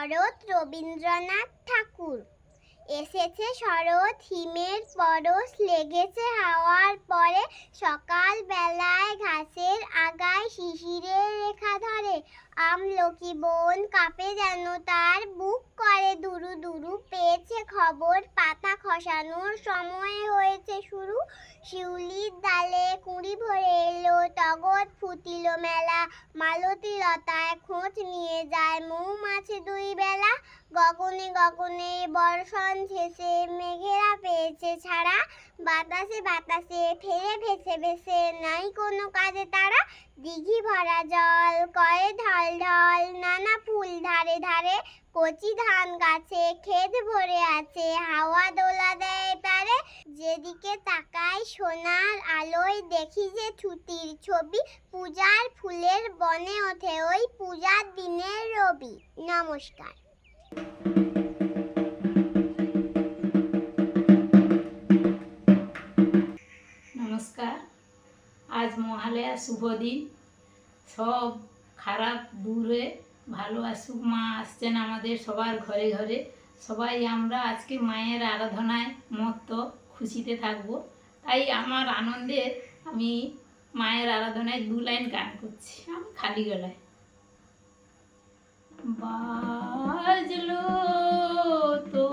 শরৎ রবীন্দ্রনাথ ঠাকুর। এসেছে শরৎ, হিমের পরশ, লেগেছে হাওয়ার পরে সকাল বেলায় ঘাসের আগায় শিশিরের রেখা ধরে। আমলকি বোন কাপে যেন তার, বুক করে দুরু দুরু, পেয়েছে খবর পাতা খসানোর সময় হয়েছে শুরু। শিউলির ডালে কুঁড়ি ভরে এলো, টগর ফুটিল মেলা, মালতী লতায় খোঁজ নিয়ে যায় মৌমাছি দুই বেলা। গগনে গগনে বর্ষণ শেষে মেঘেরা পেয়েছে ছাড়া। বাতাসে বাতাসে, ফেলে ভেসে ভেসে নাই কোনো কাজে তারা। দিঘি ভরা জল করে ঢল ঢল, নানা ফুল ধারে ধারে। কচি ধান গাছে ক্ষেত ভরে আছে, হাওয়া দোলা দেয় তারে। যেদিকে তাকায় সোনার আলোয় দেখি যে ছুটির ছবি। পূজার ফুলের বনে ওঠে ওই পূজার দিনের রবি। নমস্কার। নমস্কার। আজ মহালয়া, শুভ দিন। সব খারাপ, দূরে ভালো আসুক, মা আসছেন আমাদের সবার ঘরে ঘরে। সবাই আমরা আজকে মায়ের আরাধনায় মত্ত, খুশিতে থাকব। তাই আমার আনন্দে আমি মায়ের আরাধনায় দু লাইন গান করছি, আমি খালি গলায়। বাজলো তো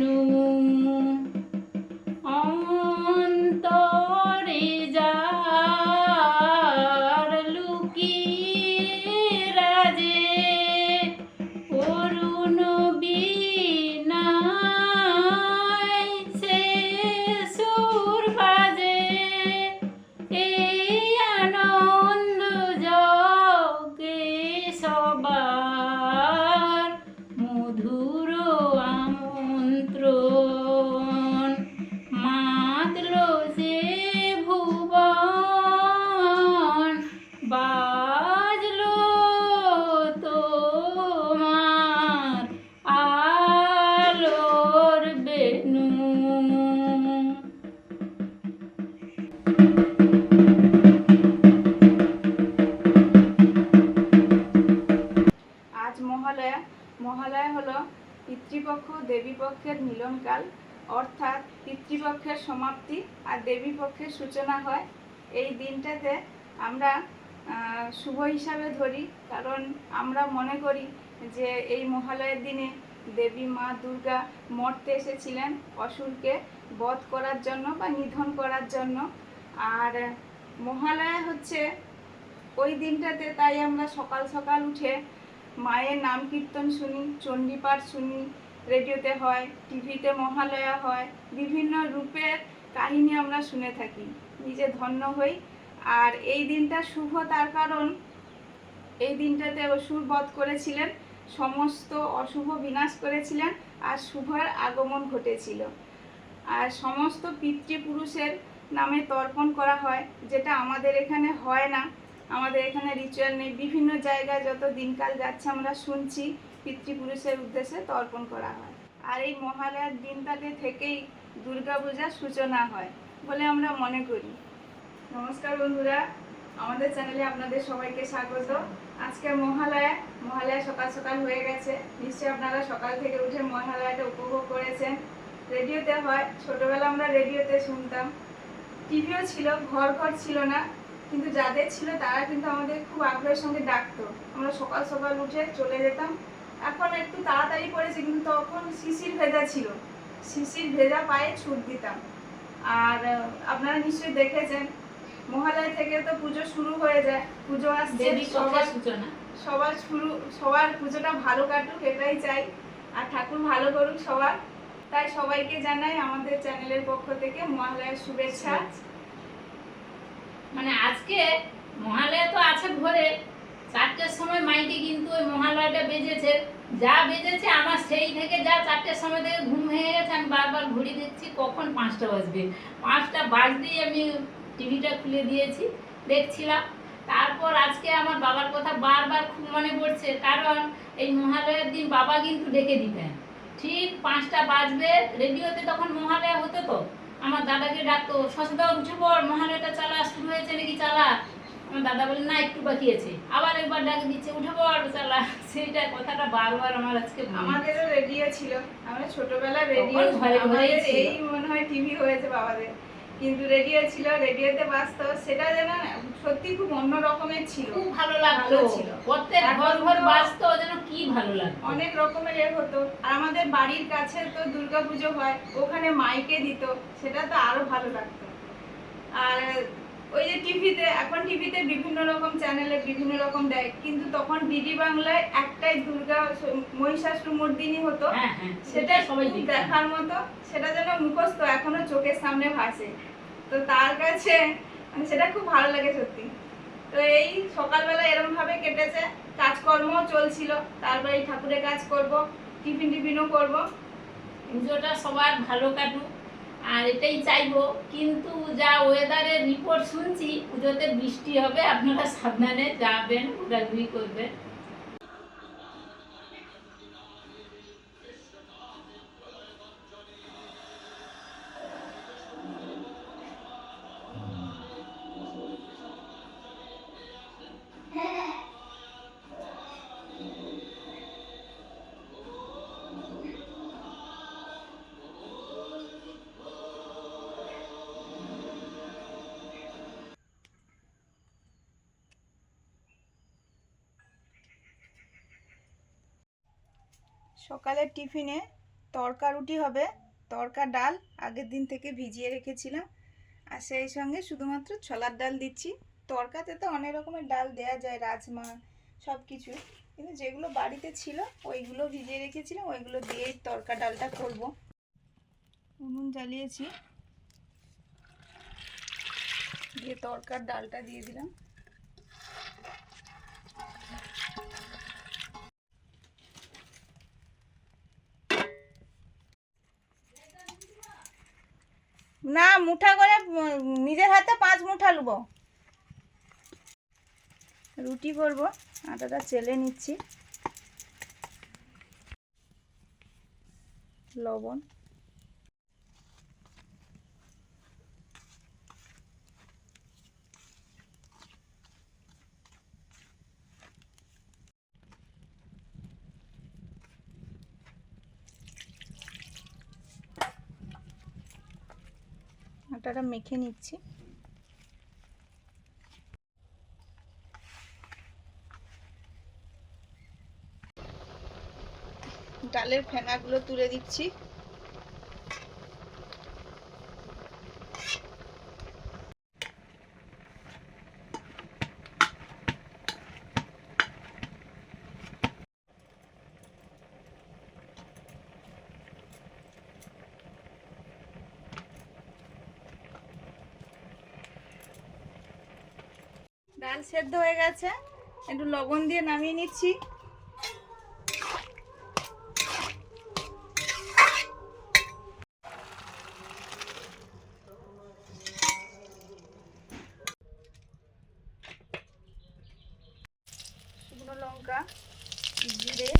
বেনু পিতৃপক্ষের সমাপ্তি আর দেবীপক্ষের সূচনা হয়। এই দিনটাতে আমরা শুভ হিসাবে ধরি, কারণ আমরা মনে করি যে এই মহালয়ের দিনে দেবী মা দুর্গা মর্তে এসেছিলেন অসুরকে বধ করার জন্য বা নিধন করার জন্য। আর মহালয়া হচ্ছে ওই দিনটাতে তাই আমরা সকাল সকাল উঠে মায়ের নাম কীর্তন শুনি, চণ্ডীপাঠ শুনি রেডিওতে হয়, টিভিতে মহালয়া হয়, বিভিন্ন রূপের কাহিনী আমরা শুনে থাকি। নিজে ধন্য হই। আর এই দিনটা শুভ, তার কারণ এই দিনটাতে অসুর বধ করেছিলেন, সমস্ত অশুভ বিনাশ করেছিলেন, আর শুভর আগমন ঘটেছিল। আর সমস্ত পিতৃপুরুষের নামে তর্পণ করা হয়, যেটা আমাদের এখানে হয় না। আমাদের এখানে রিচুয়াল নেই। বিভিন্ন জায়গায় যত দিনকাল যাচ্ছে আমরা শুনছি। পিতৃপুরুষের উদ্দেশ্যে তর্পণ করা হয়। আর এই মহালয়ার দিনটাতে থেকেই দুর্গাপূজার সূচনা হয় বলে আমরা মনে করি। নমস্কার বন্ধুরা, আমাদের চ্যানেলে আপনাদের সবাইকে স্বাগত। আজকে মহালয়া মহালয়া সকাল সকাল হয়ে গেছে। নিশ্চয়ই আপনারা সকাল থেকে উঠে মহালয়াটা উপভোগ করেছেন। রেডিওতে হয়, ছোটবেলা আমরা রেডিওতে শুনতাম। টিভিও ছিল ঘর ঘর ছিল না, কিন্তু যাদের ছিল তারা কিন্তু আমাদের খুব আগ্রহের সঙ্গে ডাকতো। আমরা সকাল সকাল উঠে চলে যেতাম এখন একটু তাড়াতাড়ি পড়েছে কিন্তু তখন শিশির ভেজা ছিল। শিশির ভেজা পায়ে ছুট দিতাম। আর আপনারা নিশ্চয়ই দেখেছেন মহালয়া থেকে তো পুজো শুরু হয়ে যায়। পুজো আসছে সবার সবার শুরু সবার পুজোটা ভালো কাটুক এটাই চাই। আর ঠাকুর ভালো করুক সবার। তাই সবাইকে জানাই আমাদের চ্যানেলের পক্ষ থেকে মহালয়ার শুভেচ্ছা। মানে আজকে মহালয়া তো আছে ভোরে চারটের সময় মাইকে কিন্তু ওই মহালয়াটা বেজেছে। যা বেজেছে আমার সেই থেকে যা চারটের সময় থেকে ঘুম ভেঙে গেছে, আমি বারবার ঘড়ি দেখছি, কখন পাঁচটা বাজবে? পাঁচটা বাজতেই আমি টিভিটা খুলে দিয়েছি, দেখছিলাম। তারপর আজকে আমার বাবার কথা বারবার খুব মনে পড়ছে, কারণ এই মহালয়ার দিন বাবা কিন্তু ডেকে দিতেন। ঠিক পাঁচটা বাজবে, রেডিওতে তখন মহালয়া হতো তো। আমার দাদাকে ডাকতো শশদা উঠে পড়, মহালয়াটা চালা, শুরু হয়েছে নাকি চালা? আমার দাদা বলে না একটু বাকি আছে আবার একবার ডাকে দিচ্ছে উঠে পড় চালা সেইটা কথাটা বারবার আমার আজকে আমাদেরও রেডিও ছিল। আমরা ছোটবেলায় রেডিও আমাদের এই মনে হয় টিভি হয়েছে বাবাদের। কিন্তু রেডিও ছিল রেডিওতে বাজতো। সেটা যেন সত্যি খুব অন্য রকমের ছিল। খুব ভালো লাগতো। ছিল। প্রত্যেক ঘর ঘর বাজতো যেন কি ভালো লাগতো। অনেক রকমের এ হতো। আর আমাদের বাড়ির কাছে তো দুর্গাপুজো হয় ওখানে মাইকে দিত। সেটা তো আরও ভালো লাগতো। আর ওই যে টিভিতে এখন টিভিতে বিভিন্ন রকম চ্যানেলে বিভিন্ন রকম দেয়। কিন্তু তখন ডিডি বাংলায় একটাই দুর্গা মহিষাসুর মর্দিনী হতো। হ্যাঁ হ্যাঁ সেটা সবাই দেখার মতো সেটা যেন মুখস্থ এখনও চোখের সামনে ভাসে। তো তার কাছে মানে সেটা খুব ভালো লাগে সত্যি। তো এই সকালবেলা এরকম ভাবে কেটেছে। কাজকর্মও চলছিল। তারপরে এই ঠাকুরের কাজ করব টিফিন টিফিনও করব। পুজোটা সবার ভালো কাটুক। আর এটাই চাইব। কিন্তু যা ওয়েদারের রিপোর্ট শুনছি, পুজোতে বৃষ্টি হবে, আপনারা সাবধানে যাবেন, ঘোরাঘুরি করবেন। সকালের টিফিনে তরকা রুটি হবে, তরকা ডাল আগের দিন থেকে ভিজিয়ে রেখেছিলাম। আর সেই সঙ্গে শুধুমাত্র ছোলার ডাল দিচ্ছি। তরকাতে তো অনেক রকমের ডাল দেয়া যায়, রাজমা সব কিছু কিন্তু যেগুলো বাড়িতে ছিল, ওইগুলো ভিজিয়ে রেখেছিলাম, ওইগুলো দিয়েই তরকা ডালটা করব। উনুন জ্বালিয়েছি। দিয়ে তরকার ডালটা দিয়ে দিলাম। না মুঠা করে নিজের হাতে পাঁচ মুঠা লুব। রুটি করব আটাটা চেলে নিচ্ছি। লবণ। আটাটা মেখে নিচ্ছি। ডালের ফেনাগুলো তুলে দিচ্ছি ডাল সেদ্ধ হয়ে গেছে। একটু লবণ দিয়ে নামিয়ে নিচ্ছি। শুকনো লঙ্কা জিরে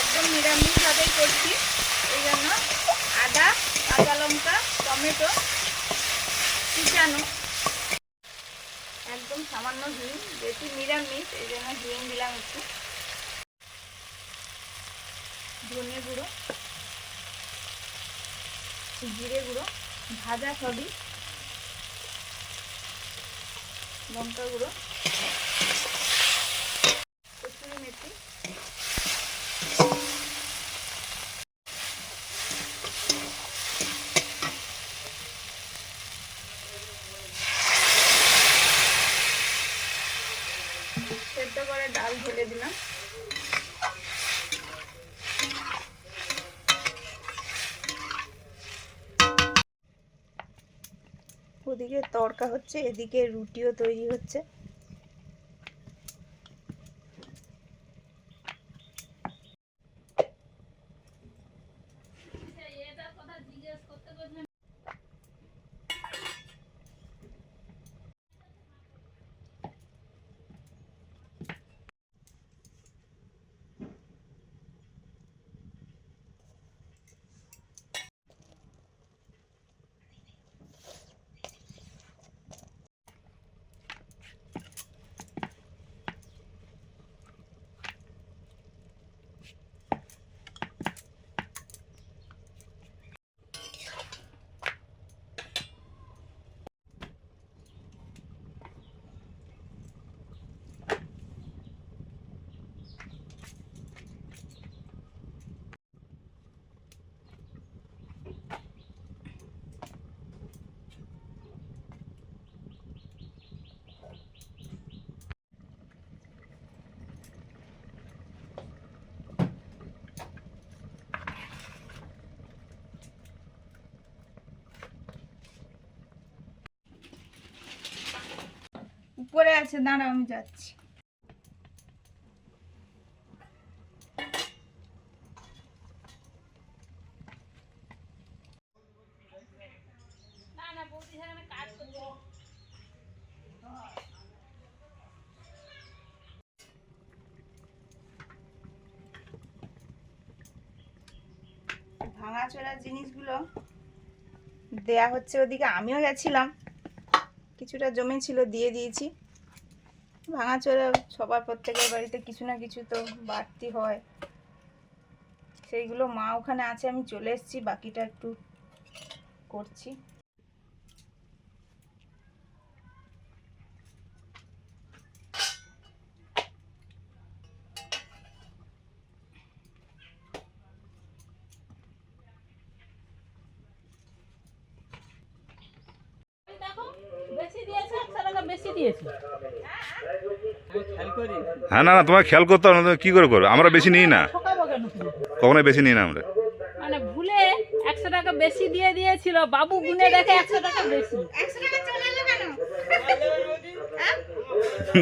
একদম নিরামিষভাবেই করছি এই জন্য আদা কাঁচা লঙ্কা টমেটো কুচানো একদম সামান্য হিং যেহেতু এই জন্য হিং দিলাম একটু। ধনে গুঁড়ো জিরে গুঁড়ো ভাজা সবই লঙ্কা গুঁড়ো কসুরি মেথি ডাল ঢেলে দিলাম ওদিকে তড়কা হচ্ছে এদিকে রুটিও তৈরি হচ্ছে। উপরে আছে দাঁড়া আমি যাচ্ছি। ভাঙাচোরা জিনিসগুলো দেয়া হচ্ছে ওদিকে, আমিও গেছিলাম। কিছুটা জমি ছিল, দিয়ে দিয়েছি। ভাঙাচোরা, সবার প্রত্যেকের বাড়িতে কিছু না কিছু তো বাড়তি হয়। সেইগুলো মা ওখানে আছে, আমি চলে এসেছি, বাকিটা একটু করছি বেশি দিয়েছে একশো টাকা বেশি দিয়েছে হ্যাঁ না না তোমার খেয়াল করতে হবে না কী করে করবে? আমরা বেশি নিই না? কখনোই বেশি নিই না আমরা। মানে ভুলে একশো টাকা বেশি দিয়ে দিয়েছিল বাবু গুনে দেখে একশো টাকা বেশি।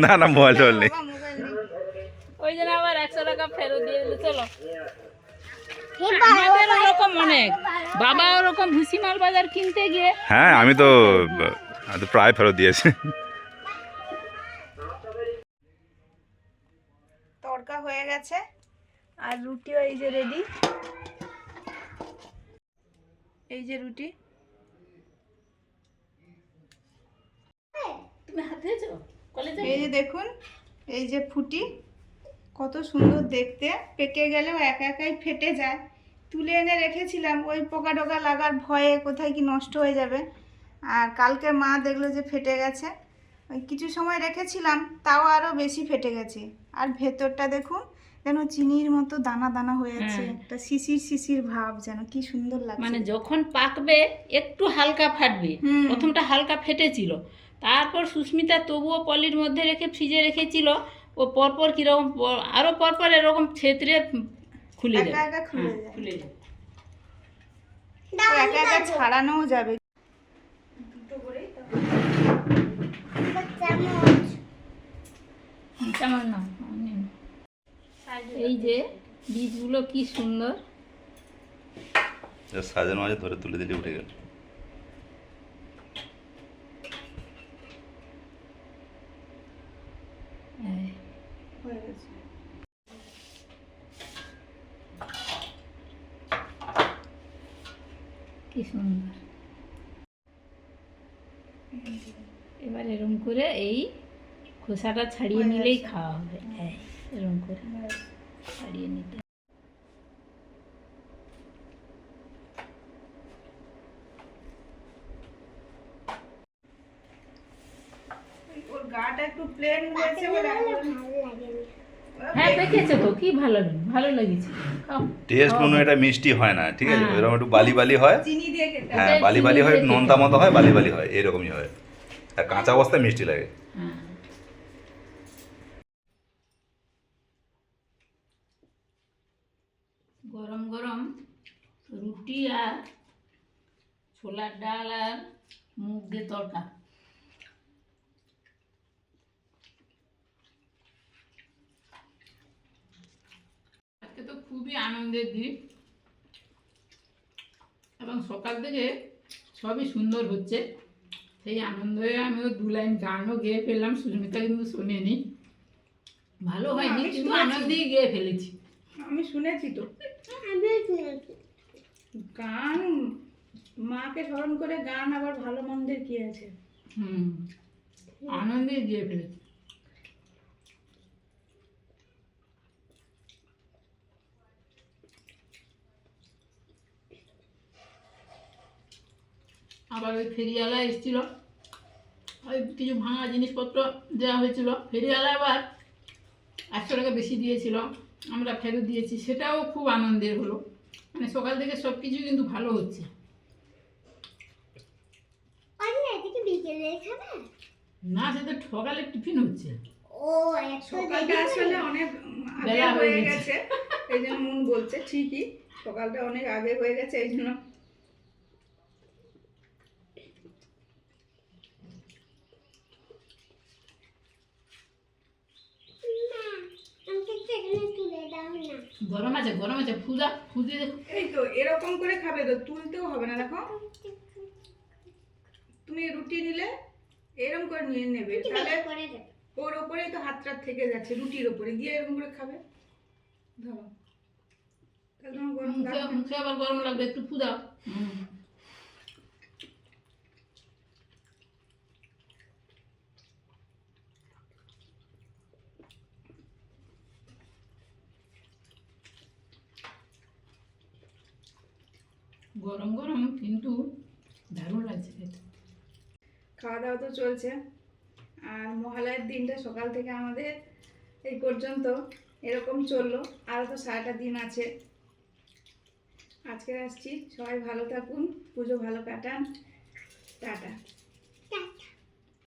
না না মোবাইল টোবাইল নেই। ওই জন্য আবার একশো টাকা ফেরত দিয়ে দিল চলো। আমাদের ওরকম অনেক। বাবা ওরকম ভুসি মাল বাজার কিনতে গিয়ে হ্যাঁ আমি তো প্রায় ফেরত দিয়েছি। আর রুটিও এই যে রেডি এই যে রুটি। এই যে দেখুন এই যে ফুটি কত সুন্দর দেখতে। পেকে গেলেও একা একাই ফেটে যায়। তুলে এনে রেখেছিলাম ওই পোকা টোকা লাগার ভয়ে কোথায় কি নষ্ট হয়ে যাবে। আর কালকে মা দেখল যে ফেটে গেছে। ওই কিছু সময় রেখেছিলাম তাও আরও বেশি ফেটে গেছে। আর ভেতরটা দেখুন যেন চিনির মতো দানা দানা হয়ে আছে। একটা শিশির শিশির ভাব যেন কি সুন্দর লাগছে মানে যখন পাকবে একটু হালকা ফাটবে হুম। প্রথমটা হালকা ফেটেছিল তারপর সুস্মিতা তবুও পলির মধ্যে রেখে ফ্রিজে রেখেছিল ও পরপর কীরকম প- আরও পরপর এরকম ছেত্রে খুলে একা যাবে খুলে যায়। খুলে যাবে ও একা একা ছাড়ানোও যাবে চামচ তেমন না। এই যে বীজগুলো কি সুন্দর। সাজানো মাঝে ধরে তুলে দিলে উঠে গেল। কি সুন্দর। এবার এরকম করে এই খোসাটা ছাড়িয়ে নিলেই খাওয়া হবে। এই, এরকম করে। ছাড়িয়ে নিতে গাটা একটু প্লেন হয়েছে বলে এখন ভালো লাগে না। হ্যাঁ পেকেছে তো? কি ভালো ভালো লেগেছে? টেস্ট কোনো এটা মিষ্টি হয় না ঠিক আছে? হ্যাঁ। এরকম একটু বালি বালি হয়। চিনি দিয়ে খেতে হ্যাঁ বালি বালি হয় নোনতা মতো হয় বালি বালি হয় এরকমই হয়। আর কাঁচা অবস্থায় মিষ্টি লাগে হ্যাঁ রুটি আর ছোলার ডাল আর মুগ দিয়ে তরকা আজকে তো খুবই আনন্দের দিন এবং সকাল থেকে সবই সুন্দর হচ্ছে। সেই আনন্দে আমিও দু লাইন গানও গেয়ে ফেললাম সুস্মিতা কিন্তু শোনেনি। ভালো হয়নি আমি কিন্তু শুনেছি। আনন্দেই গেয়ে ফেলেছি। আমি শুনেছি তো। শুনেছি। গান, মাকে স্মরণ করে গান আবার ভালো মন্দের কি আছে? হুম, আনন্দে ফেলেছি। আবার ওই ফেরিওয়ালা এসেছিল। ওই কিছু ভাঙা জিনিসপত্র দেওয়া হয়েছিল। ফেরিওয়ালা আবার একশো টাকা বেশি দিয়েছিল। আমরা ফেরত দিয়েছি। সেটাও খুব আনন্দের হলো। মানে সকাল থেকে সব কিছু কিন্তু ভালো হচ্ছে। না সেটা সকালে টিফিন হচ্ছে। ও সকালটা আসলে অনেক আগে হয়ে গেছে। গেছে এই জন্য মন বলছে ঠিকই সকালটা অনেক আগে হয়ে গেছে এই জন্য না আমাকে একটু এখানে তুলে দাও না গরম আছে গরম আছে ফুদা ফুদিয়ে দেখো। এই তো এরকম করে খাবে তো তুলতেও হবে না দেখো। তুমি রুটি নিলে এরকম করে নিয়ে নেবে তাহলে ওর ওপরেই তো হাতটা থেকে যাচ্ছে রুটির ওপরে দিয়ে এরকম করে খাবে। ধরো। তাহলে তোমার গরম মুখে মুখে আবার গরম লাগবে একটু ফুদাও গরম গরম কিন্তু দারুণ লাগছে খেতে। খাওয়া দাওয়া তো চলছে। আর মহালয়ের দিনটা সকাল থেকে আমাদের এই পর্যন্ত এরকম চলল। আরও তো সারাটা দিন আছে। আজকে আসছি। সবাই ভালো থাকুন। পুজো ভালো কাটান।